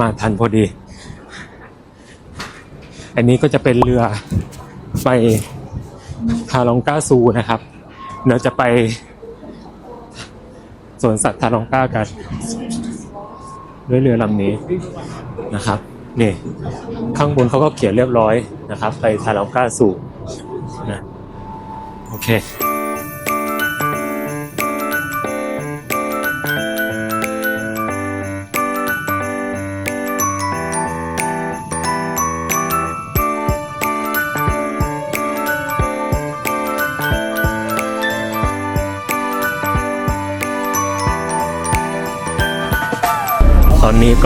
มาทันพอดี อันนี้ก็จะเป็นเรือไปทาลองก้าซูนะครับ เดี๋ยวจะไปสวนสัตว์ทาลองก้ากัน ด้วยเรือลำนี้นะครับนี่ข้างบนเขาก็เขียนเรียบร้อยนะครับ ไปทาลองก้าซูนะโอเค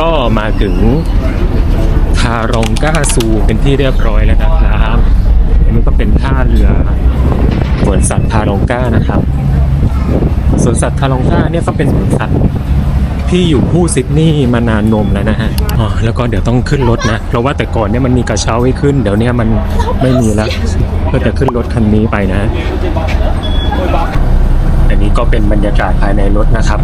ก็มาถึงทารองก้าซูเป็นที่เรียบร้อยแล้วนะครับอันนี้ก็เป็นท่าเรือสวนสัตว์ทารองก้านะครับสวนสัตว์ทารองก้าเนี่ยก็เป็นสวนสัตว์ที่อยู่คู่ซิดนีย์มานานนมแล้วนะฮะอ๋อแล้วก็เดี๋ยวต้องขึ้นรถนะ เพราะว่าแต่ก่อนเนี่ยมันมีกระเช้าให้ขึ้น เดี๋ยวนี้มันไม่มีแล้ว ก็จะขึ้นรถคันนี้ไปนะ อันนี้ก็เป็นบรรยากาศภายในรถนะครับ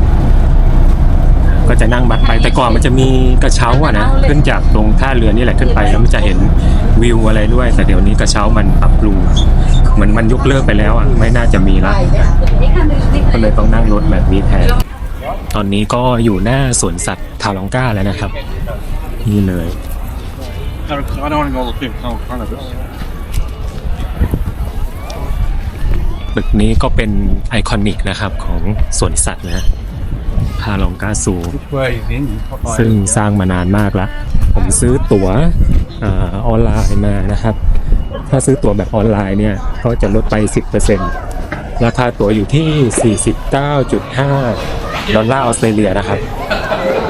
ก็จะนั่งบัสไปแต่ก่อนมันจะมีกระเช้าอะนะขึ้นจากตรงท่าเรือนี่แหละขึ้นไปแล้วมันจะเห็นวิวอะไรด้วย แต่เดี๋ยวนี้กระเช้ามันปรับปรุงเหมือนมันยกเลิกไปแล้วอะไม่น่าจะมีละก็เลยต้องนั่งรถแบบนี้แทนตอนนี้ก็อยู่หน้าสวนสัตว์ทาลองก้าแล้วนะครับ นี่เลย I don't want to go look in front of us. ตึกนี้ก็เป็นไอคอนิกนะครับของสวนสัตว์นะ ทาลองก้าซู Which way is in? ซึ่งสร้างมานานมากแล้ว ผมซื้อตั๋วอาออนไลน์มานะครับ ถ้าซื้อตั๋วแบบออนไลน์เนี่ยก็จะลดไป 10%ราคาตั๋วอยู่ที่ 49.5 ดอลลาร์ออสเตรเลียนะครับ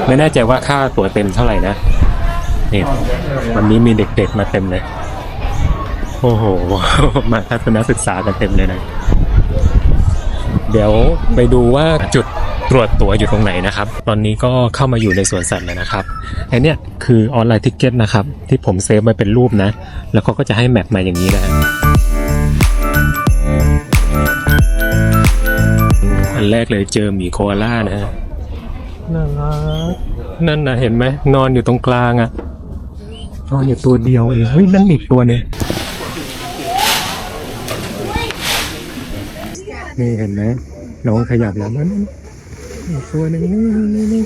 ไม่แน่ใจว่าค่าตั๋วเต็มเท่าไหร่นะนี่วันนี้มีเด็กๆมาเต็มเลย โอ้โห มาทัศนศึกษากันเต็มเลยนะ เดี๋ยวไปดูว่าจุด ตรวจตั๋วอยู่ตรงไหนนะครับ ตอนนี้ก็เข้ามาอยู่ในสวนสัตว์แล้วนะครับไอเนี้ยคือออนไลน์ทิกเก็ตนะครับ ที่ผมเซฟไว้เป็นรูปนะ แล้วเขาก็จะให้แมปมาอย่างนี้นะฮะอันแรกเลยเจอหมีโคอาล่านะฮะน่ารักนั่นนะเห็นไหมนอนอยู่ตรงกลางอะนอนอยู่ตัวเดียวเองเฮ้ยนั่นอีกตัวหนึงนี่เห็นไหมน้องขยับแล้วนั่น อีกตัวหนึ่งนี่นี่นี่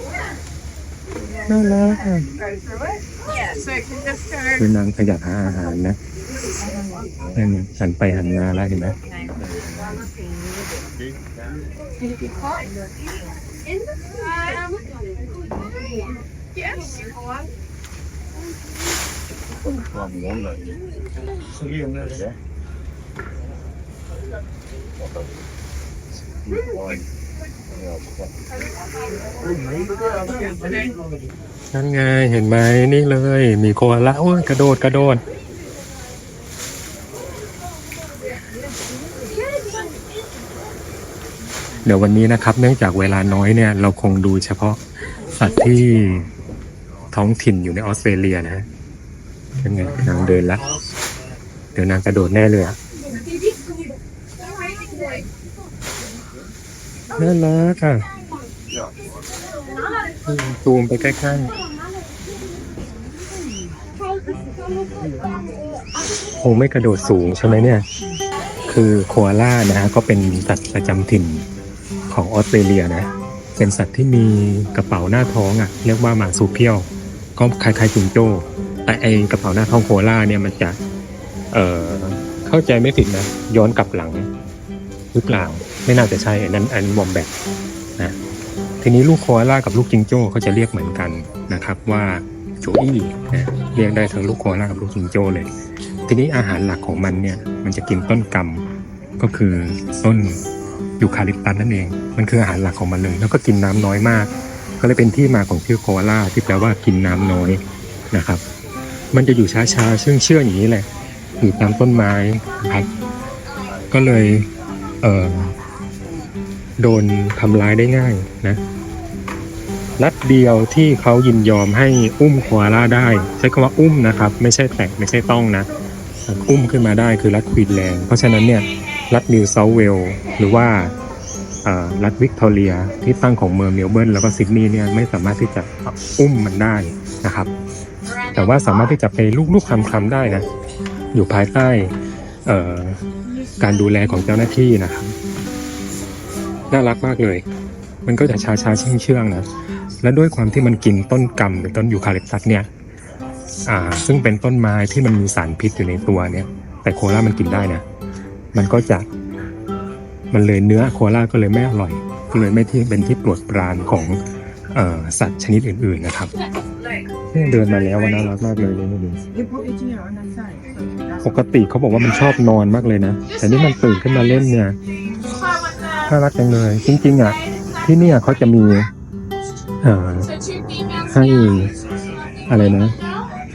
น่ารักอะคือนางขยับหาอาหารนะนั่นไงหันไปหันมาแล้วเห็นไหม in the um, yes. Ừ. นั่นไงเห็นไหมนี่เลย มีโคอาล่าโอ้ยกระโดดกระโดดเดี๋ยววันนี้นะครับ เนื่องจากเวลาน้อยเนี่ย เราคงดูเฉพาะสัตว์ที่ท้องถิ่นอยู่ในออสเตรเลียนะเป็นไงนางเดินละ เดี๋ยวนางกระโดดแน่เลยอะ น่ารักอะอืมซูมไปใกล้ๆคงไม่กระโดดสูงใช่ไหมเนี่ย คือโคอาล่านะฮะก็เป็นสัตว์ประจำถิ่นของออสเตรเลียนะ เป็นสัตว์ที่มีกระเป๋าหน้าท้องอะ เรียกว่าหมาซูเพียว ก็คล้ายๆจุงโจ้ แต่ไอกระเป๋าหน้าท้องโคอาล่าเนี่ยมันจะ เอ่อ เข้าใจไม่ผิดนะ ย้อนกลับหลังหรือเปล่า ไม่น่าจะใช่อันนั้นอันวอมแบทนะทีนี้ลูกโคอาล่ากับลูกจิงโจ้เขาจะเรียกเหมือนกันนะครับว่าโจอี้นะเรียกได้ทั้งลูกโคอาล่ากับลูกจิงโจ้เลย ทีนี้อาหารหลักของมันเนี่ยมันจะกินต้นกำก็คือต้นยูคาลิปตัสนั่นเอง มันคืออาหารหลักของมันเลย แล้วก็กินน้ำน้อยมาก ก็เลยเป็นที่มาของชื่อโคอาล่าที่แปลว่ากินน้ำน้อยนะครับ มันจะอยู่ช้าๆเชื่องเชื่องอย่างนี้แหละอยู่ตามต้นไม้ครับก็เลยเอ่อ โดนทำร้ายได้ง่ายนะรัฐเดียวที่เขายินยอมให้อุ้มโคอาล่าได้ ใช้คำว่าอุ้มนะครับ ไม่ใช่แตะไม่ใช่ต้องนะ อุ้มขึ้นมาได้คือรัฐควีนแลนด์เพราะฉะนั้นเนี่ยรัฐนิวเซาท์เวลหรือว่ารัฐวิกตอเรียที่ตั้งของเมืองเมลเบิร์นแล้วก็ซิดนีย์เนี่ยไม่สามารถที่จะอุ้มมันได้นะครับ แต่ว่าสามารถที่จะไปลูกๆคลำๆได้นะ อยู่ภายใต้การดูแลของเจ้าหน้าที่นะครับ น่ารักมากเลย มันก็จะชาชาๆเชื่องเชื่องๆนะ และด้วยความที่มันกินต้นกำหรือต้นยูคาลิปตัสเนี่ย อ่า ซึ่งเป็นต้นไม้ที่มันมีสารพิษอยู่ในตัวเนี่ย แต่โคอาล่ามันกินได้นะ มันก็จะ มันเลยเนื้อโคอาล่าก็เลยไม่อร่อย ก็เลยไม่ที่เป็นที่โปรดปรานของเอ่อสัตว์ชนิดอื่นๆนะครับเนี่ยเดินมาแล้วว่าน่ารักมากเลยนี่ดู You put it here on that side. So that's ปกติเขาบอกว่ามันชอบนอนมากเลยนะ แต่นี่มันตื่นขึ้นมาเล่นเนี่ย น่ารักจังเลย จริง ๆ อะ ที่เนี่ยเขาจะมีเอ่อให้อะไรนะ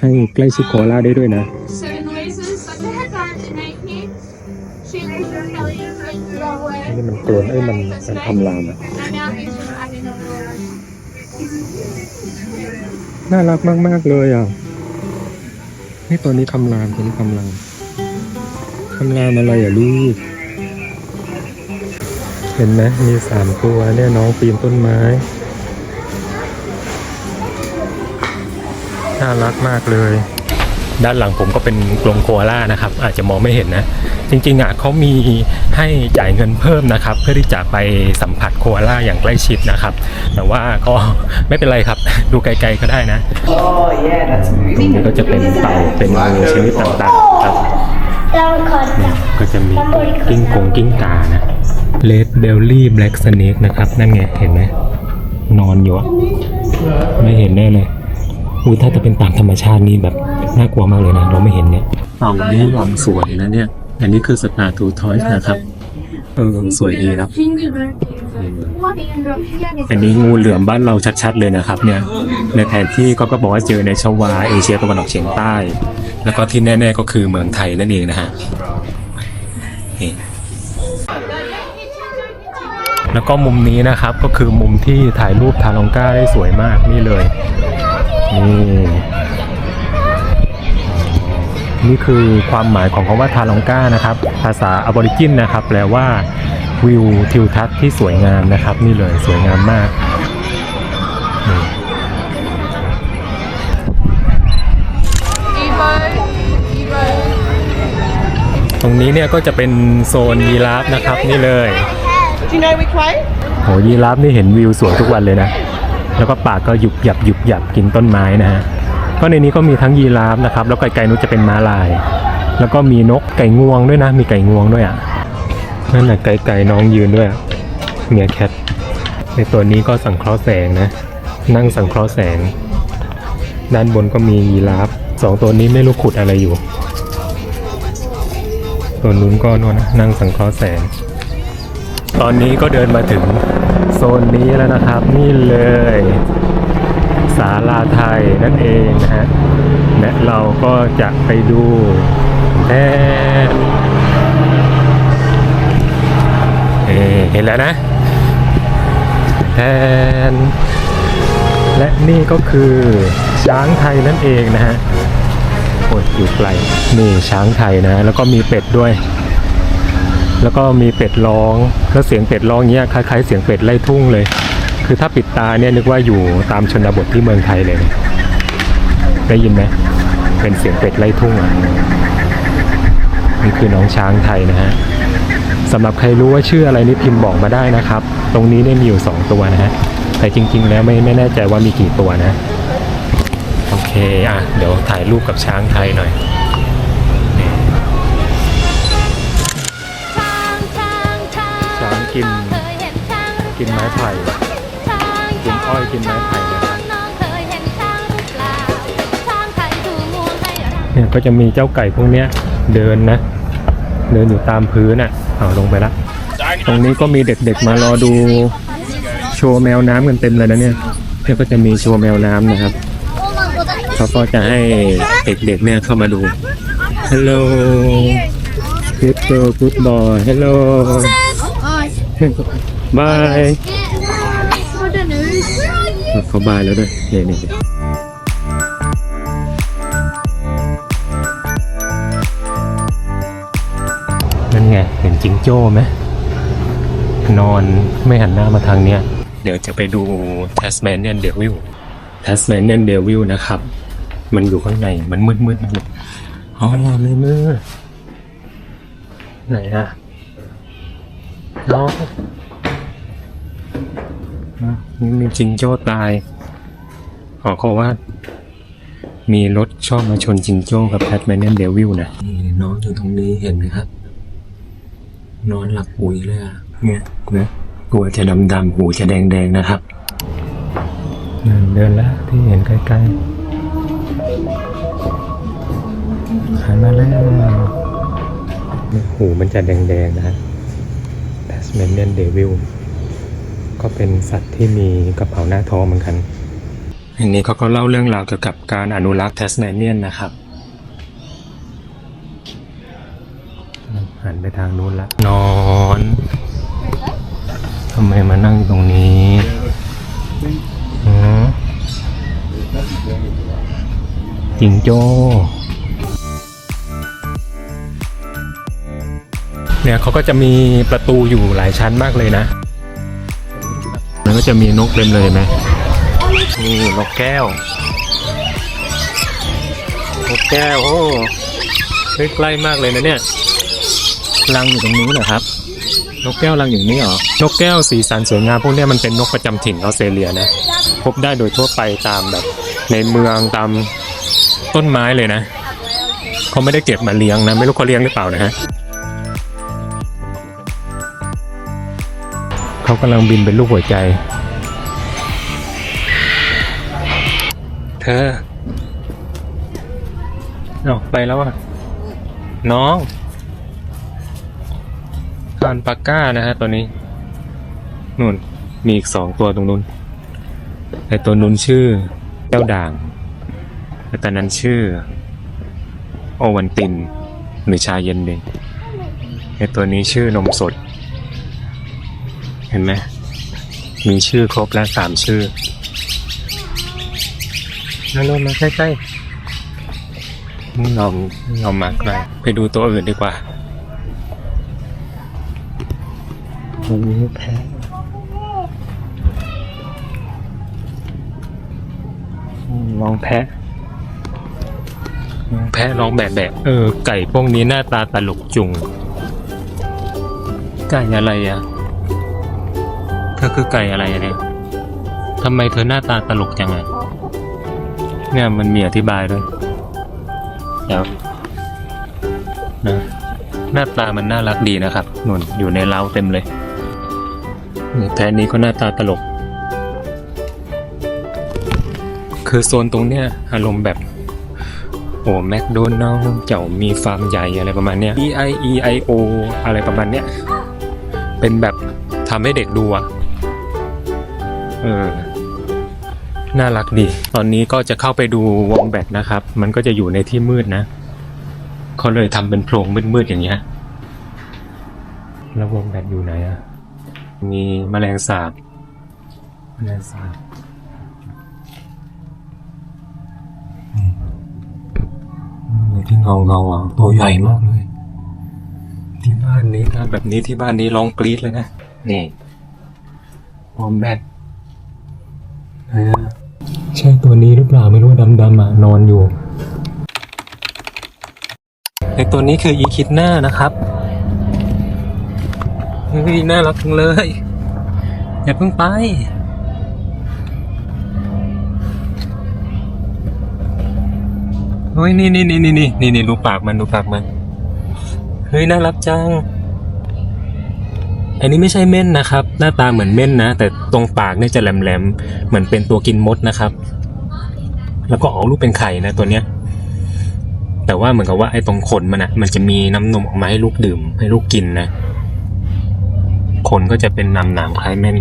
ให้ใกล้ชิดโคอาล่าได้ด้วยนะ นี่มันกรนเอ้ยมันมันทำลามอะน่ารักมาก ๆ เลยอะ นี่ตัวนี้คำรามตัวนี้คำรามคำรามอะไรอะลูก เห็นไหมมีสามตัวเนี่ยน้องปีนต้นไม้ น่ารักมากเลย ด้านหลังผมก็เป็นกรงโคอาล่านะครับ อาจจะมองไม่เห็นนะ จริงๆอะเขามีให้จ่ายเงินเพิ่มนะครับ เพื่อที่จะไปสัมผัสโคอาล่าอย่างใกล้ชิดนะครับ แต่ว่าก็ไม่เป็นไรครับ ดูไกลๆก็ได้นะ Oh yeah, that's ตรง moving. นี้ก็จะเป็นเต่าเป็นงูชนิดต่างๆครับก็จะมีกิ้งกงกิ้งกานะ เลดเบลลี่แบล็กสเนกนะครับ นั่นไง เห็นไหมนอนอยู่อะไม่เห็นแน่เลยอุ้ยถ้าจะเป็นตามธรรมชาตินี่แบบน่ากลัวมากเลยนะ เราไม่เห็นเนี่ยเต่านี่ลองสวยนะเนี่ย อันนี้คือสตาร์ทูทอยส์นะครับเออสวยดีครับอันนี้งูเหลือมบ้านเราชัดๆเลยนะครับ เนี่ย ในแผนที่เขาก็บอกว่าเจอในชวาเอเชียตะวันออกเฉียงใต้ แล้วก็ที่แน่ ๆก็คือเมืองไทยนั่นเองนะฮะนี่ แล้วก็มุมนี้นะครับก็คือมุมที่ถ่ายรูปทาลองก้าได้สวยมากนี่เลยนี่นี่คือความหมายของคำว่าทาลองก้านะครับ ภาษาอบอริจินนะครับ แปลว่าวิวทิวทัศน์ที่สวยงามนะครับ นี่เลยสวยงามมากนี่ตรงนี้เนี่ยก็จะเป็นโซนยีราฟนะครับนี่เลย 59 which way? โหยีราฟนี่เห็นวิวสวยทุกวันเลยนะ แล้วก็ปากก็หยุบหยับหยุบหยับกินต้นไม้นะฮะ ก็ในนี้ก็มีทั้งยีราฟนะครับ แล้วไกลๆนู้นจะเป็นม้าลาย แล้วก็มีนกไก่งวงด้วยนะ มีไก่งวงด้วยอะ นั่นแหละไก่ๆน้องยืนด้วยเมียแคท ในตัวนี้ก็สังเคราะห์แสงนะ นั่งสังเคราะห์แสง ด้านบนก็มียีราฟสองตัวนี้ไม่รู้ขุดอะไรอยู่ ตัวนู้นก็นวนนะนั่งสังเคราะห์แสง ตอนนี้ก็เดินมาถึงโซนนี้แล้วนะครับ นี่เลย ศาลาไทยนั่นเองนะฮะและเราก็จะไปดูแท้เอ่เห็นแล้วนะแทนและนี่ก็คือช้างไทยนั่นเองนะฮะโอ้ยอยู่ไกลนี่ช้างไทยนะ แล้วก็มีเป็ดด้วย แล้วก็มีเป็ดร้องแล้วเสียงเป็ดร้องเงี้ยคล้ายๆ เสียงเป็ดไล่ทุ่งเลย คือถ้าปิดตาเนี่ยนึกว่าอยู่ตามชนบทที่เมืองไทยเลย ได้ยินไหมเป็นเสียงเป็ดไล่ทุ่งอะนี่คือน้องช้างไทยนะฮะสำหรับใครรู้ว่าชื่ออะไรนี่พิมพ์บอกมาได้นะครับ ตรงนี้เนี่ยมีอยู่สองตัวนะฮะแต่จริง ๆ แล้วไม่ไม่แน่ใจว่ามีกี่ตัวนะ โอเคอะเดี๋ยวถ่ายรูปกับช้างไทยหน่อย กิน กินไม้ไผ่กินอ้อยกินไม้ไผ่นะครับเนี่ยก็จะมีเจ้าไก่พวกเนี้ยเดินนะ เดินอยู่ตามพื้นอะเอาลงไปละ ตรงนี้ก็มีเด็กๆมารอดูโชว์แมวน้ำกันเต็มเลยนะเนี่ยเนี่ยก็จะมีโชว์แมวน้ำนะครับเขาก็จะให้เด็กๆเนี่ยเข้ามาดู Hello Good girl Good boy Hello Bye เขาบายแล้วด้วยเนี่ยเนี่ยเนี่ยนั่นไง เห็นจิงโจ้ไหมนอนไม่หันหน้ามาทางเนี้ย เดี๋ยวจะไปดู Tasmanian Devil Tasmanian Devil นะครับ มันอยู่ข้างใน มันมืดมืดๆเลยอ๋อไม่มืดไหนอะ น้องอะนี่มีจิงโจ้ตายขอเขาว่า มีรถชอบมาชนจิงโจ้กับแพทแมนเนนเดวิลนะนี่น้องอยู่ตรงนี้เห็นไหมครับ นอนหลับปุ๋ยเลยอะเนี่ยนะตัวจะดำๆหูจะแดงๆนะครับนั่นเดินแล้วที่เห็นใกล้ๆหันมาแล้วหูมันจะแดงๆนะ Tasmanian Devil ก็เป็นสัตว์ที่มีกระเป๋าหน้าท้องเหมือนกันอันนี้เขาก็เล่าเรื่องราวเกี่ยวกับการอนุรักษ์แทสเมเนียนนะครับหันไปทางนู้นละนอนทำไมมานั่งอยู่ตรงนี้อจิงโจ้ เนี่ยเขาก็จะมีประตูอยู่หลายชั้นมากเลยนะ แล้วก็จะมีนกเต็มเลยเห็นไหมนี่นกแก้วนกแก้ว โอ้เฮ้ยใกล้มากเลยนะเนี่ย รังอยู่ตรงนี้เหรอครับ นกแก้วรังอยู่นี่เหรอ นกแก้วสีสันสวยงามพวกเนี้ยมันเป็นนกประจำถิ่นออสเตรเลียนะ พบได้โดยทั่วไปตามแบบ ในเมืองตามต้นไม้เลยนะ เขาไม่ได้เก็บมาเลี้ยงนะ ไม่รู้เขาเลี้ยงหรือเปล่านะฮะ เขากำลังบินเป็นลูกหัวใจ เธอเอาไปแล้วอะ น้องคานปาก้านะฮะตัวนี้นู่นมีอีกสองตัวตรงนู้นไอตัวนู้นชื่อเจ้าด่างไอตัวนั้นชื่อ โอวันตินหรือชาเย็นเองไอตัวนี้ชื่อนมสด เห็นไหมมีชื่อครบแล้วสามชื่อนั่นลงมาใกล้ๆนี่เราเรามาไกลไปดูตัวอื่นดีกว่าตรงนี้แพะอืมลองแพะลองแพะลองแบบแบบ เออ ไก่พวกนี้หน้าตาตลกจุง ไก่อะไรอะเธอคือไก่อะไรอะเนี่ยทำไมเธอหน้าตาตลกจังอะเนี่ยมันมีอธิบายด้วยเดี๋ยวนะหน้าตามันน่ารักดีนะครับนุ่นอยู่ในเล้าเต็มเลยแพะนี้ก็หน้าตาตลก คือโซนตรงเนี้ยอารมณ์แบบ โอ้แมคโดนัลล์เจ้ามีฟาร์มใหญ่อะไรประมาณเนี้ย E I E I O อะไรประมาณเนี้ย เป็นแบบทำให้เด็กดูอะ เออน่ารักดี ตอนนี้ก็จะเข้าไปดูวงแบตนะครับ มันก็จะอยู่ในที่มืดนะเขาเลยทำเป็นโพรงมืดๆอย่างเงี้ย แล้ววงแบตอยู่ไหนอะมีแมลงสาบแมลงสาบนี่ที่เงาเงาๆอะตัวใหญ่มากเลย ที่บ้านนี้นะแบบนี้ที่บ้านนี้ร้องกรี๊ดเลยนะ นี่วอมแบต ใช่ตัวนี้หรือเปล่าไม่รู้ดำๆอะนอนอยู่ไอตัวนี้คืออีคิดหน้านะครับเฮ้ยน่ารักจังเลย อย่าเพิ่งไปเฮ้ยนี่นี่นี่นี่นี่นี่นี่ดูปากมันดูปากมัน เฮ้ย น่ารักจัง อันนี้ไม่ใช่เม่นนะครับ หน้าตาเหมือนเม่นนะ แต่ตรงปากเนี่ยจะแหลมๆ เหมือนเป็นตัวกินมดนะครับ แล้วก็ออกลูกเป็นไข่นะตัวเนี้ย แต่ว่าเหมือนกับว่าไอ้ตรงขนมันอะมันจะมีน้ำนมออกมาให้ลูกดื่ม ให้ลูกกินนะ ขนก็จะเป็นหนามๆคล้ายเม่น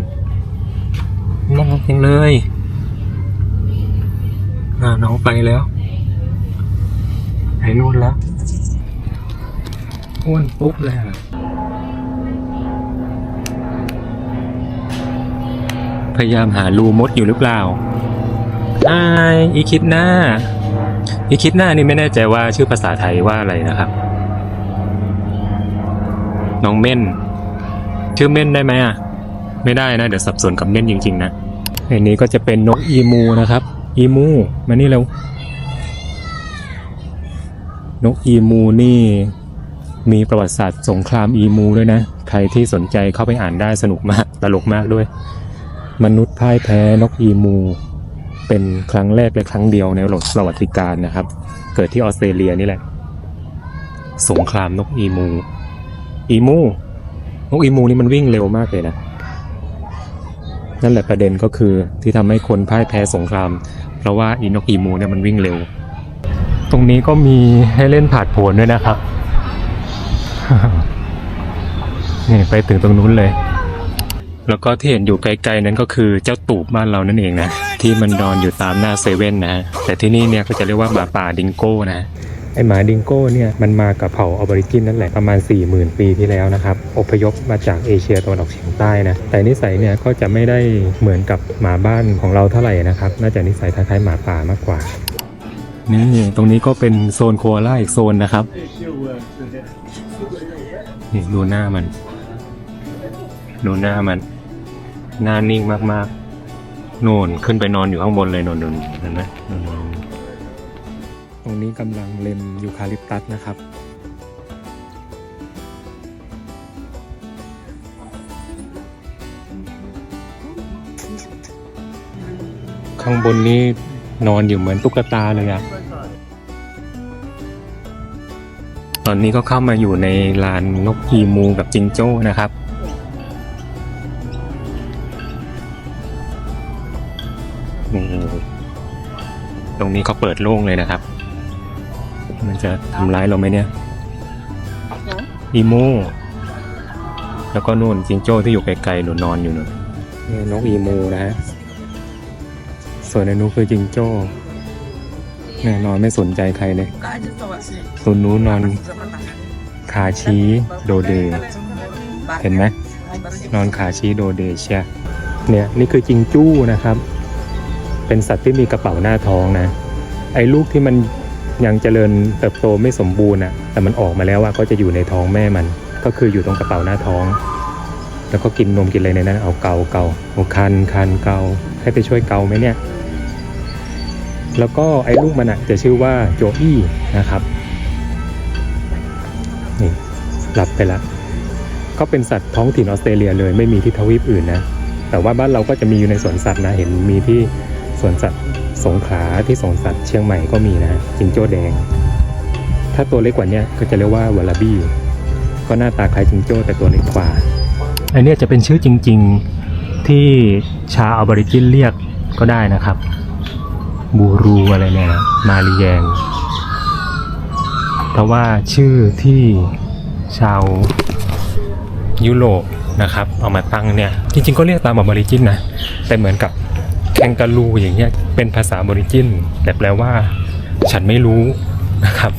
น่ารักจังเลยน้องไปแล้วไปนู่นแล้วอ้วนปุ๊บเลยอะ พยายามหารูมดอยู่หรือเปล่าไอายอีคิดหน้า อีคิดหน้านี่ไม่แน่ใจว่าชื่อภาษาไทยว่าอะไรนะครับ น้องเม่น ชื่อเม่นได้ไหมอะ ไม่ได้นะ เดี๋ยวสับสนกับเม่นจริง ๆ นะอันนี้ก็จะเป็นนกอีมูนะครับ อีมู มานี่เร็ว นกอีมูนี่มีประวัติศาสตร์สงครามอีมูด้วยนะ ใครที่สนใจเข้าไปอ่านได้สนุกมาก ตลกมากด้วย มนุษย์พ่ายแพ้นกอีมู เป็นครั้งแรกและครั้งเดียวในประวัติการนะครับ เกิดที่ออสเตรเลียนี่แหละ สงครามนกอีมู อีมู นกอีมูนี่มันวิ่งเร็วมากเลยนะนั่นแหละประเด็นก็คือที่ทำให้คนพ่ายแพ้สงคราม เพราะว่าอีนกอีมูเนี่ยมันวิ่งเร็ว ตรงนี้ก็มีให้เล่นผาดโผนด้วยนะครับ นี่ไปถึงตรงนู้นเลย แล้วก็ที่เห็นอยู่ไกลๆนั้นก็คือเจ้าตูบบ้านเรานั่นเองนะที่มันนอนอยู่ตามหน้าเซเว่นนะแต่ที่นี่เนี่ยก็จะเรียกว่าหมาป่าดิงโก้นะไอหมาดิงโก้เนี่ยมันมากับเผ่าออบอริจินนั่นแหละประมาณ 40,000 ปีที่แล้วนะครับอพยพมาจากเอเชียตะวันออกเฉียงใต้นะแต่นิสัยเนี่ยก็จะไม่ได้เหมือนกับหมาบ้านของเราเท่าไหร่นะครับน่าจะนิสัยคล้ายๆหมาป่ามากกว่านี่ตรงนี้ก็เป็นโซนโคอาล่าอีกโซนนะครับนี่ดูหน้ามันดูหน้ามัน หน้านิ่งมากๆ โน่นขึ้นไปนอนอยู่ข้างบนเลยโน่นนนเห็นไหมโน่นนตรงนี้กำลังเล็มยูคาลิปตัสนะครับข้างบนนี้นอนอยู่เหมือนตุ๊กตาเลยอะตอนนี้ก็เข้ามาอยู่ในลานนกอีมูกับจิงโจ้นะครับ นี้เขาเปิดโล่งเลยนะครับ มันจะทำร้ายเราไหมเนี่ยอีมูแล้วก็นู่นจิงโจ้ที่อยู่ไกลๆหนูนอนอยู่นู่นนี่นกอีมูนะฮะส่วนในนู้นคือจิงโจ้แน่นอนไม่สนใจใครเลยส่วนนู้นนอนขาชี้โดเด เห็นไหมนอนขาชี้โดเดเชียเนี่ยนี่คือจิงจู้นะครับ เป็นสัตว์ที่มีกระเป๋าหน้าท้องนะ ไอ้ลูกที่มันยังเจริญเติบโตไม่สมบูรณ์อะแต่มันออกมาแล้วว่าก็จะอยู่ในท้องแม่มัน ก็คืออยู่ตรงกระเป๋าหน้าท้อง แล้วก็กินนมกินอะไรในนั้นเอาเกาเกาเอาคันคันเกาให้ไปช่วยเกาไหมเนี่ย แล้วก็ไอ้ลูกมันอะจะชื่อว่าโจอี้นะครับนี่หลับไปละก็เป็นสัตว์ท้องถิ่นออสเตรเลียเลยไม่มีที่ทวีปอื่นนะแต่ว่าบ้านเราก็จะมีอยู่ในสวนสัตว์นะเห็นมีที่สวนสัตว์ สงขลาที่สวนสัตว์เชียงใหม่ก็มีนะจิงโจ้แดง ถ้าตัวเล็กกว่านี้ก็จะเรียกว่าวาลาบี้ ก็หน้าตาคล้ายจิงโจ้แต่ตัวเล็กกว่าอันเนี้ยจะเป็นชื่อจริง ๆที่ชาวอัลบอริจินเรียกก็ได้นะครับ บูรูอะไรเนี่ยนะมาลีแยง เพราะว่าชื่อที่ชาวยุโรปนะครับ เอามาตั้งเนี่ย จริง ๆ ก็เรียกตามอัลบอริจินนะ แต่เหมือนกับ แคนการูอย่างเงี้ยเป็นภาษาอบอริจินแต่แปลว่า ฉันไม่รู้นะครับ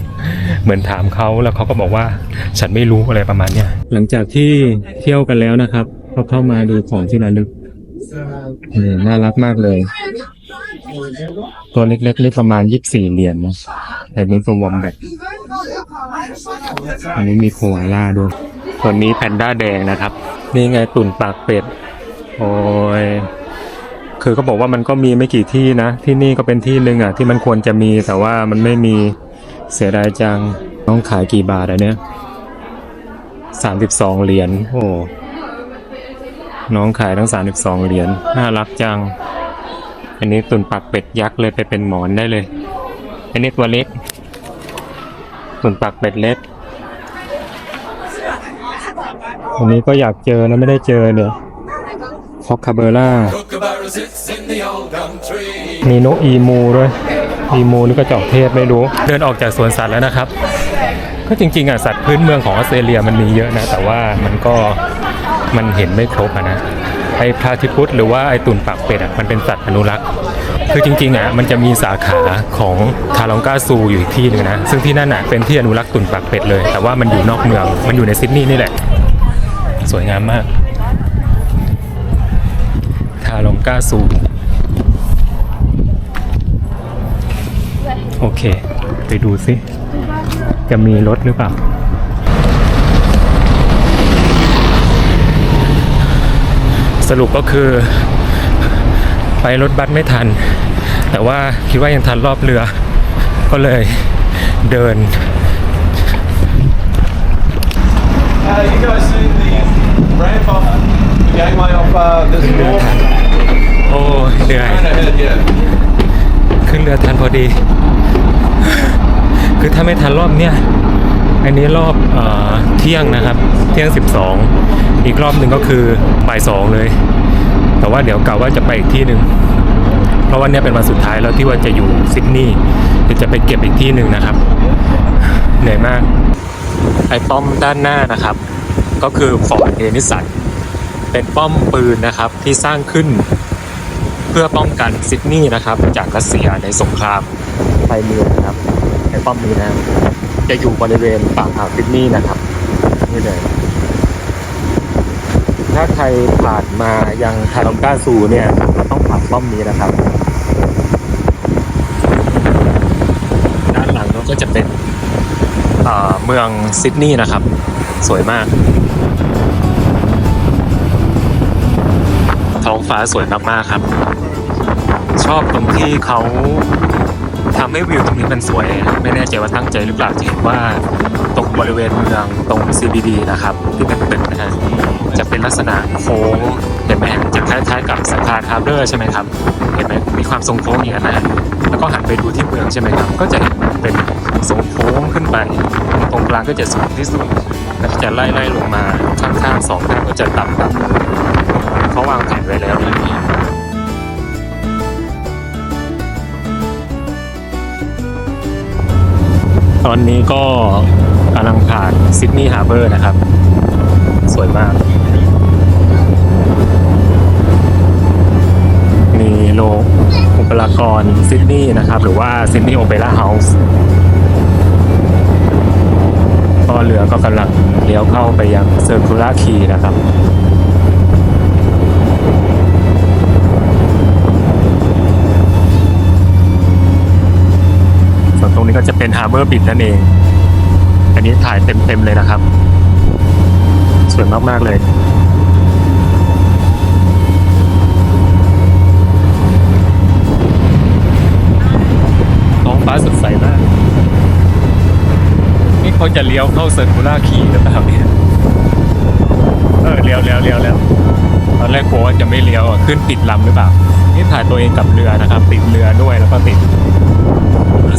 เหมือนถามเขาแล้วเขาก็บอกว่า ฉันไม่รู้อะไรประมาณเนี้ยหลังจากที่เที่ยวกันแล้วนะครับก็เข้ามาดูของที่ระลึกนี่น่ารักมากเลย ตัวเล็กๆนี่ประมาณยี่สิบสี่เหรียญนะแต่นี้ตัววอมแบทอันนี้มีโคอาล่าด้วยตัวนี้แพนด้าแดงนะครับ นี่ไงตุ่นปากเป็ด โอ้ย คือเขาบอกว่ามันก็มีไม่กี่ที่นะ ที่นี่ก็เป็นที่หนึ่งอะ ที่มันควรจะมีแต่ว่ามันไม่มีเสียดายจังน้องขายกี่บาทอะเนี่ยสามสิบสองเหรียญโอ้น้องขายทั้งสามสิบสองเหรียญน่ารักจัง อันนี้ตุนปากเป็ดยักษ์เลยไปเป็นหมอนได้เลย อันนี้ตัวเล็กตุนปากเป็ดเล็กอันนี้ก็อยากเจอนะไม่ได้เจอเนี่ย คอกคาเบล่ามีนกอีมูด้วย อีมูนี่ก็จอกเทศไม่รู้ เดินออกจากสวนสัตว์แล้วนะครับ ก็จริงๆอะสัตว์พื้นเมืองของออสเตรเลียมันมีเยอะนะ แต่ว่ามันก็มันเห็นไม่ครบะนะ ไอ้พาทิพุทธหรือว่าไอ้ตุ่นปากเป็ดอะมันเป็นสัตว์อนุรักษ์คือจริงๆอะมันจะมีสาขาของทาลองกาซูอยู่อีกที่หนึ่งนะ ซึ่งที่นั่นอะเป็นที่อนุรักษ์ตุ่นปากเป็ดเลย แต่ว่ามันอยู่นอกเมือง มันอยู่ในซิดนีย์นี่แหละ สวยงามมาก ทาลองกาซูโอเค ไปดูสิจะมีรถหรือเปล่า สรุปก็คือ ไปรถบัสไม่ทัน แต่ว่าคิดว่ายังทันรอบเรือ ก็เลยเดิน Uh, you guys seen the ramp off the gateway off uh, this ขึ้ โอ้เหนื่อย ขึ้นเรือทันพอดี คือถ้าไม่ทันรอบเนี้ยอันนี้รอบเอเที่ยงนะครับ เที่ยง 12 อีกรอบหนึ่งก็คือบ่ายสองเลย แต่ว่าเดี๋ยวกะว่าจะไปอีกที่หนึ่งเพราะวันเนี้ยเป็นวันสุดท้ายแล้วที่ว่าจะอยู่ซิดนีย์เดี๋ยวจะไปเก็บอีกที่หนึ่งนะครับ เหนื่อยมาก ไอ้ป้อมด้านหน้านะครับ ก็คือฟอร์ดเดนิสันเป็นป้อมปืนนะครับที่สร้างขึ้น พื่อป้องกันซิดนีย์นะครับ จากรัสเซียในสงครามไครเมียนะครับไอ้ป้อมนี้นะจะอยู่บริเวณปากอ่าวซิดนีย์นะครับนี่เลยถ้าใครผ่านมายังทาลองกาซูเนี่ยต้องผ่านป้อมนี้นะครับ ด้านหลังก็จะเป็นเมืองซิดนีย์นะครับ สวยมาก ท้องฟ้าสวยมากๆครับ ชอบตรงที่เขาทำให้วิวตรงนี้มันสวยไม่แน่ใจว่าตั้งใจหรือเปล่าจะเห็นว่าตรงบริเวณเมืองตรง CBD นะครับ ที่เป็นตึกนะฮะจะเป็นลักษณะโค้งเห็นไหมฮะจะคล้ายๆกับสะพานฮาร์เบอร์ใช่ไหมครับเห็นไหมมีความทรงโค้งอย่างนั้นนะฮะแล้วก็หันไปดูที่เมืองใช่ไหมครับ ก็จะเห็นเป็นทรงโค้งขึ้นไปตรงกลางก็จะสูงที่สุดแล้วก็จะไล่ๆลงมาข้างๆสองข้างก็จะต่ำๆเขาวางแผนไว้แล้วนะ ตอนนี้ก็กำลังผ่านซิดนีย์ฮาร์เบอร์นะครับ สวยมาก มีโรงอุปกรณ์ซิดนีย์นะครับ หรือว่าซิดนีย์โอเปร่าเฮาส์ก็เรือก็กำลังเลี้ยวเข้าไปยังเซอร์คูล่าคีนะครับ ก็จะเป็นฮาร์เบอร์บิดนั่นเอง อันนี้ถ่ายเต็มๆเลยนะครับ สวยมากๆเลยท้องฟ้าสดใสมาก นี่เขาจะเลี้ยวเข้าเซอร์คูล่าคีหรือเปล่าเนี่ยเออเลี้ยวเลี้ยวเลี้ยวแล้วตอนแรกกลัวว่าจะไม่เลี้ยวอะขึ้นติดลำหรือเปล่า นี่ถ่ายตัวเองกับเรือนะครับ ติดเรือด้วยแล้วก็ติด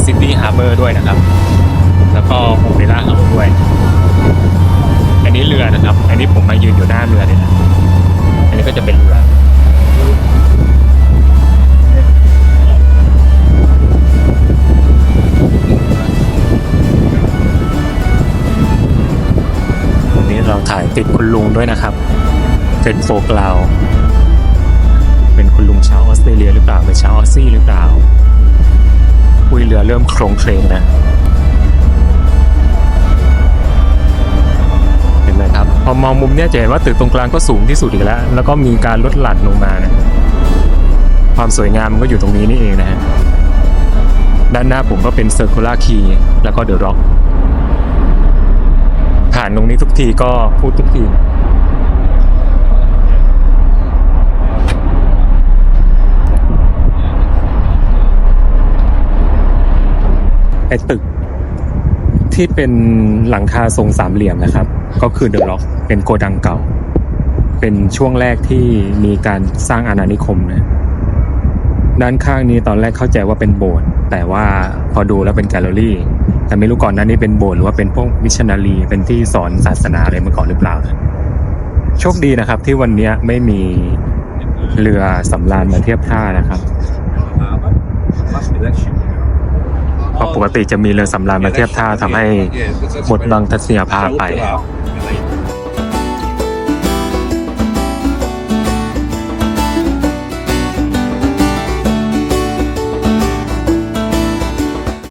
ซิตี้ฮาร์เบอร์ด้วยนะครับ แล้วก็โอเปร่าเฮาด้วย อันนี้เรือนะครับ อันนี้ผมมายืนอยู่หน้าเรือเลยนะอันนี้ก็จะเป็นเรือวันนี้เราถ่ายติดคุณลุงด้วยนะครับ เป็นโฟกลาวเป็นคุณลุงชาวออสเตรเลียหรือเปล่า เป็นชาวออสซี่หรือเปล่า คุยเรือเริ่มโครงเคลงนะเห็นไหมครับ พอมองมุมเนี้ยจะเห็นว่าตึกตรงกลางก็สูงที่สุดอีกแล้ว แล้วก็มีการลดหลั่นลงมานะความสวยงามมันก็อยู่ตรงนี้นี่เองนะฮะด้านหน้าผมก็เป็นเซอร์คูลาคีแล้วก็เดอะร็อกผ่านตรงนี้ทุกทีก็พูดทุกที ไอ้ตึกที่เป็นหลังคาทรงสามเหลี่ยมนะครับ ก็คือเดอะล็อกเป็นโกดังเก่า เป็นช่วงแรกที่มีการสร้างอาณานิคมนะด้านข้างนี้ตอนแรกเข้าใจว่าเป็นโบสถ์แต่ว่าพอดูแล้วเป็นแกลเลอรี่ แต่ไม่รู้ก่อนหนั้นนี่เป็นโบสถ์หรือว่าเป็นพวกมิชชันนารีเป็นที่สอนศาสนาอะไรมาก่อนหรือเปล่านะโชคดีนะครับที่วันนี้ไม่มีเรือสำราญมาเทียบท่านะครับ เพราะปกติจะมีเรือสำราญมาเทียบท่าทำให้หมดบังทัศนียภาพไป